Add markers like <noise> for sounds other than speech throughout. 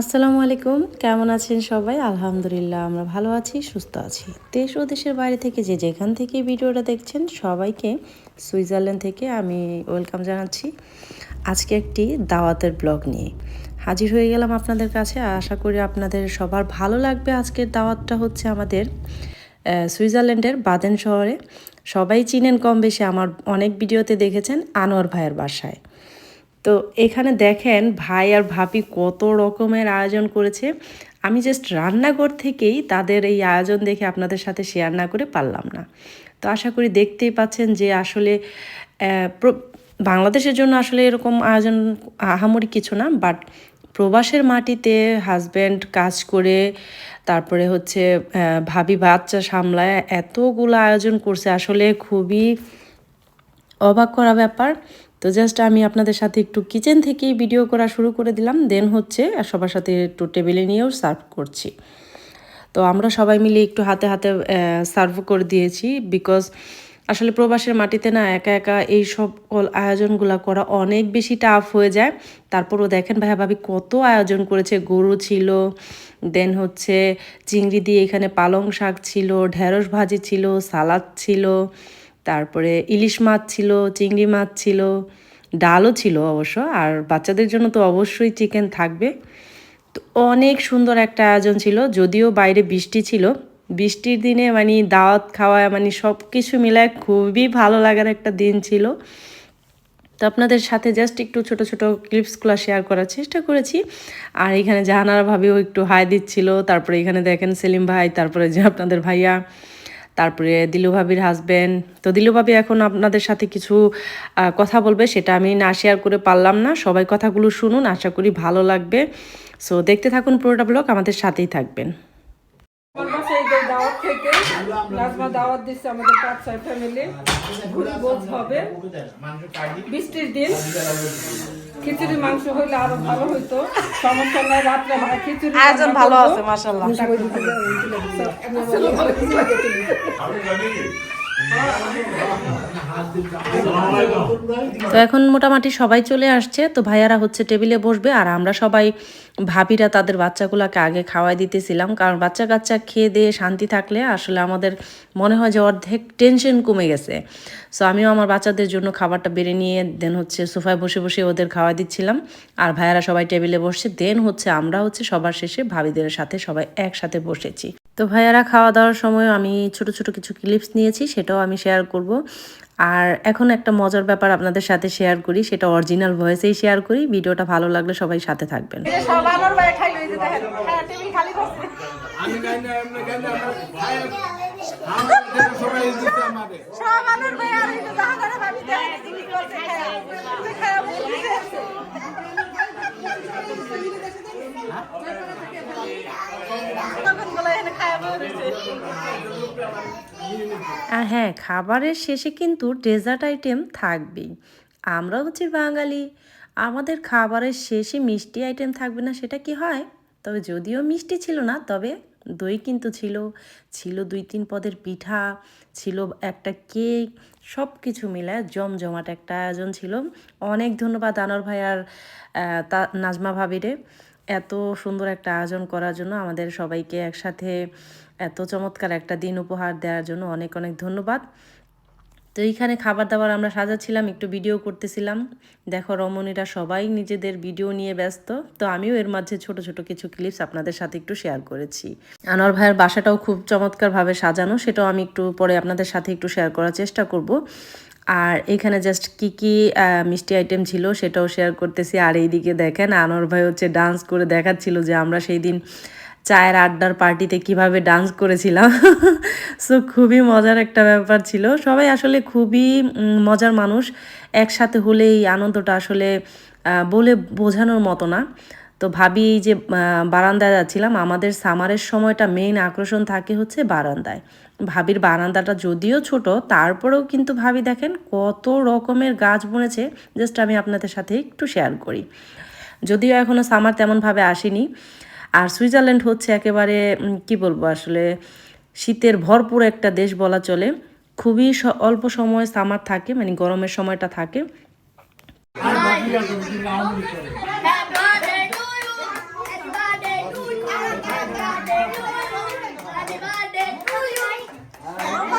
আসসালামু আলাইকুম। কেমন আছেন সবাই? আলহামদুলিল্লাহ, আমরা ভালো আছি, সুস্থ আছি। দেশ ও দেশের বাইরে থেকে যে যেখান থেকে ভিডিওটা দেখছেন, সবাইকে সুইজারল্যান্ড থেকে আমি ওয়েলকাম জানাচ্ছি। আজকে একটি দাওয়াতের ব্লগ নিয়ে হাজির হয়ে গেলাম আপনাদের কাছে। আশা করি আপনাদের সবার ভালো লাগবে। আজকের দাওয়াতটা হচ্ছে আমাদের সুইজারল্যান্ডের বাদেন শহরে। সবাই চিনেন কম বেশি, আমার অনেক ভিডিওতে দেখেছেন আনোয়ার ভাইয়ের বাসায়। তো এখানে দেখেন ভাই আর ভাবি কত রকমের আয়োজন করেছে। আমি জাস্ট রান্নাঘর থেকেই তাদের এই আয়োজন দেখে আপনাদের সাথে শেয়ার না করে পারলাম না। তো আশা করি দেখতেই পাচ্ছেন যে আসলে বাংলাদেশের জন্য আসলে এরকম আয়োজন আহামরি কিছু না বাট প্রবাসের মাটিতে হাজব্যান্ড কাজ করে, তারপরে হচ্ছে ভাবি বাচ্চা সামলায়, এতগুলো আয়োজন করছে। আসলে খুবই অবাক করা ব্যাপার। তো জাস্ট আমি আপনাদের সাথে একটু কিচেন থেকেই ভিডিও করা শুরু করে দিলাম। দেন হচ্ছে, আর সবার সাথে একটু টেবিলে নিয়েও সার্ভ করছি। তো আমরা সবাই মিলে একটু হাতে হাতে সার্ভ করে দিয়েছি বিকজ আসলে প্রবাসের মাটিতে না একা একা এই সব আয়োজনগুলো করা অনেক বেশি টাফ হয়ে যায়। তারপরও দেখেন ভাইয়া ভাবি কত আয়োজন করেছে। গরু ছিল দেন হচ্ছে চিংড়ি দিয়ে এখানে পালং শাক ছিল, ঢেঁড়স ভাজি ছিল, সালাদ ছিল। তারপরে ইলিশ মাছ ছিল, চিংড়ি মাছ ছিল, ডালও ছিল অবশ্য, আর বাচ্চাদের জন্য তো অবশ্যই চিকেন থাকবে। তো অনেক সুন্দর একটা আয়োজন ছিল, যদিও বাইরে বৃষ্টি ছিল। বৃষ্টির দিনে মানে দাওয়াত খাওয়া মানে সব কিছু মিলায় খুবই ভালো লাগার একটা দিন ছিল। তো আপনাদের সাথে জাস্ট একটু ছোট ছোট ক্লিপসগুলো শেয়ার করার চেষ্টা করেছি। আর এখানে জাহানারা ভাবিও একটু হাই দিচ্ছিল, তারপরে এখানে দেখেন সেলিম ভাই, তারপরে যে আপনাদের ভাইয়া তারপরে দিলু ভাবির হাজব্যান্ড তো দিলু ভাবি এখন আপনাদের সাথে কিছু কথা বলবে, সেটা আমি না শেয়ার করে পারলাম না। সবাই কথাগুলো শুনুন, আশা করি ভালো লাগবে। সো দেখতে থাকুন পুরোটা ব্লগ আমাদের সাথেই থাকবেন আমার বাসায় এই দাওয়াত থেকে নাজমা দাওয়াত দিচ্ছে আমাদের পাঁচ ছয় ফ্যামিলি ভোজ হবে। বৃষ্টির দিন। খিচুড়ি মাংস হইলে আরও ভালো হইতো। সমস্যা নাই রাত্রে ভাই খিচুড়ি আয়োজন ভালো আছে মাশাল্লাহ তো এখন মোটামুটি সবাই চলে আসছে, তো ভাইয়ারা হচ্ছে টেবিলে বসবে আর আমরা সবাই ভাবিরা তাদের বাচ্চাগুলোকে আগে খাওয়াই দিতেছিলাম। কারণ বাচ্চা কাচ্চা খেয়ে দিয়ে শান্তি থাকলে আসলে আমাদের মনে হয় যে অর্ধেক টেনশন কমে গেছে। সো আমিও আমার বাচ্চাদের জন্য খাবারটা বেড়ে নিয়ে দেন হচ্ছে সোফায় বসে বসে ওদের খাওয়া দিচ্ছিলাম। আর ভাইয়ারা সবাই টেবিলে বসছে দেন হচ্ছে আমরা হচ্ছে সবার শেষে ভাবিদের সাথে সবাই একসাথে বসেছি। তো ভাইয়ারা খাওয়া দাওয়ার সময় আমি ছোট ছোট কিছু ক্লিপস নিয়েছি সেটাও আমি শেয়ার করব। আর এখন একটা মজার ব্যাপার আপনাদের সাথে শেয়ার করি সেটা অরিজিনাল ভয়েসেই শেয়ার করি। ভিডিওটা ভালো লাগলে সবাই সাথে থাকবেন। আমি আর হ্যাঁ খাবারের শেষে কিন্তু ডেজার্ট আইটেম থাকবেই। আমরা হচ্ছে বাঙালি। আমাদের খাবারের শেষে মিষ্টি আইটেম থাকবে না, সেটা কি হয়? তবে যদিও মিষ্টি ছিল না, তবে দই কিন্তু ছিল। ছিল দুই তিন পদের পিঠা, ছিল একটা কেক সব কিছু মিলে জমজমাট একটা আয়োজন ছিল। অনেক ধন্যবাদ আনোয়ার ভাই আর তা, নাজমা ভাবিরে। এত সুন্দর একটা আয়োজন করার জন্য আমাদের সবাইকে একসাথে এত চমৎকার একটা দিন উপহার দেওয়ার জন্য অনেক অনেক ধন্যবাদ। তো এইখানে খাবার দাবার আমরা সাজাচ্ছিলাম, একটু ভিডিও করতেছিলাম। দেখো রমণীরা সবাই নিজেদের ভিডিও নিয়ে ব্যস্ত। তো আমিও এর মাঝে ছোট ছোট কিছু ক্লিপস আপনাদের সাথে একটু শেয়ার করেছি। আনোয়ার ভাইয়ের বাসাটাও খুব চমৎকারভাবে সাজানো, সেটাও আমি একটু পরে আপনাদের সাথে একটু শেয়ার করার চেষ্টা করব। আর এখানে জাস্ট কি কি মিষ্টি আইটেম ছিল সেটাও শেয়ার করতেছি। আর এইদিকে দেখেন আনোর ভাই হচ্ছে ডান্স করে দেখাচ্ছিল যে আমরা সেই দিন চায়ের আড্ডার পার্টিতে কীভাবে ডান্স করেছিলাম। <laughs> সো খুবই মজার একটা ব্যাপার ছিল। সবাই আসলে খুবই মজার মানুষ। একসাথে হলে এই আনন্দটা আসলে বলে বোঝানোর মতো না। তো ভাবি এই যে বারান্দায় যাচ্ছিলাম, আমাদের সামারের সময়টা মেইন আকর্ষণ থাকে হচ্ছে বারান্দায়। ভাবির বারান্দাটা যদিও ছোট, তারপরেও কিন্তু ভাবি দেখেন কত রকমের গাছ বনেছে জাস্ট আমি আপনাদের সাথে একটু শেয়ার করি। যদিও এখনও সামার তেমনভাবে আসেনি। আর সুইজারল্যান্ড হচ্ছে একেবারে কি বলব আসলে, শীতের ভরপুর একটা দেশ বলা চলে। খুবই অল্প সময় সামার থাকে মানে গরমের সময়টা থাকে।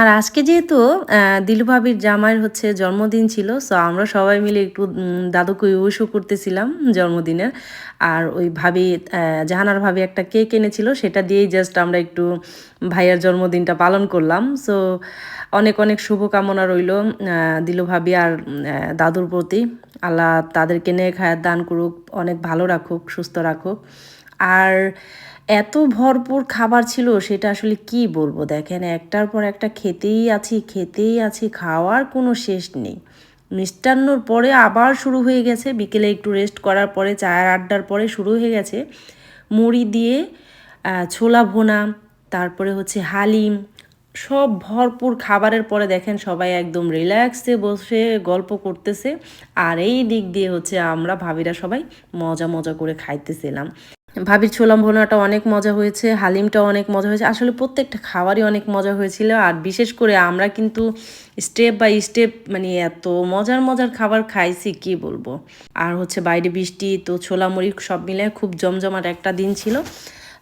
আর আজকে যেহেতু আহ, দিলু ভাবির জামাইয়ের হচ্ছে জন্মদিন ছিল সো আমরা সবাই মিলে একটু দাদুকে উইশও করতেছিলাম জন্মদিনের। আর ওই ভাবি জাহানার ভাবি একটা কেক এনেছিল সেটা দিয়েই জাস্ট আমরা একটু ভাইয়ার জন্মদিনটা পালন করলাম। সো অনেক অনেক শুভকামনা রইল দিলু ভাবি আর দাদুর প্রতি। আল্লাহ তাদেরকে নেক হায়াত দান করুক অনেক ভালো রাখুক সুস্থ রাখুক। আর এত ভরপুর খাবার ছিল সেটা আসলে কি বলব? দেখেন একটার পর একটা খেতেই আছি খেতেই আছি, খাওয়ার কোনো শেষ নেই। মিষ্টান্নর পরে আবার শুরু হয়ে গেছে, বিকেলে একটু রেস্ট করার পরে, চায়ের আড্ডার পরে শুরু হয়ে গেছে। মুড়ি দিয়ে ছোলা ভোনা, তারপরে হচ্ছে হালিম, সব ভরপুর খাবারের পরে দেখেন সবাই একদম রিল্যাক্সে বসে গল্প করতেছে। আর এই দিক দিয়ে হচ্ছে আমরা ভাবিরা সবাই মজা মজা করে খাইতেছিলাম। ভাবির ছোলা ভোনাটা অনেক মজা হয়েছে হালিমটা অনেক মজা হয়েছে। আসলে প্রত্যেকটা খাবারই অনেক মজা হয়েছিল আর বিশেষ করে আমরা কিন্তু স্টেপ বাই স্টেপ মানে এত মজার মজার খাবার খাইছি, কি বলব? আর হচ্ছে বাইরে বৃষ্টি, তো ছোলা মুড়ি সব মিলে খুব জমজমাট একটা দিন ছিল।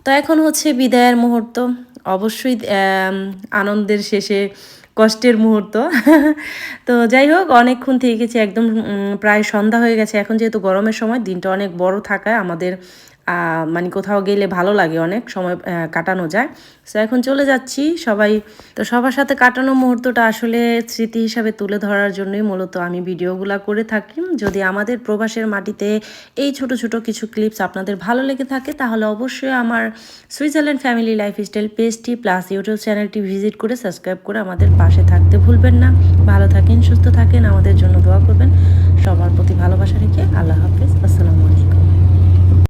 তো এখন হচ্ছে বিদায়ের মুহূর্ত। অবশ্যই আনন্দের শেষে কষ্টের মুহূর্ত। <laughs> তো যাই হোক, অনেকক্ষণ থেকে গেছে, একদম প্রায় সন্ধ্যা হয়ে গেছে। এখন যেহেতু গরমের সময়, দিনটা অনেক বড় থাকায় আমাদের মানে কোথাও গেলে ভালো লাগে অনেক, সময় কাটানো যায়। তো এখন চলে যাচ্ছি সবাই। তো সবার সাথে কাটানো মুহূর্তটা আসলে স্মৃতি হিসাবে তুলে ধরার জন্যই মূলত আমি ভিডিওগুলো করে থাকি। যদি আমাদের প্রবাসের মাটিতে এই ছোট ছোট কিছু ক্লিপস আপনাদের ভালো লেগে থাকে, তাহলে অবশ্যই আমার সুইজারল্যান্ড ফ্যামিলি লাইফস্টাইল পেজটি প্লাস ইউটিউব চ্যানেলটি ভিজিট করে সাবস্ক্রাইব করে আমাদের পাশে থাকতে ভুলবেন না। ভালো থাকেন, সুস্থ থাকেন, আমাদের জন্য দোয়া করবেন। সবার প্রতি ভালোবাসা রেখে আল্লাহ হাফেজ। আসসালামু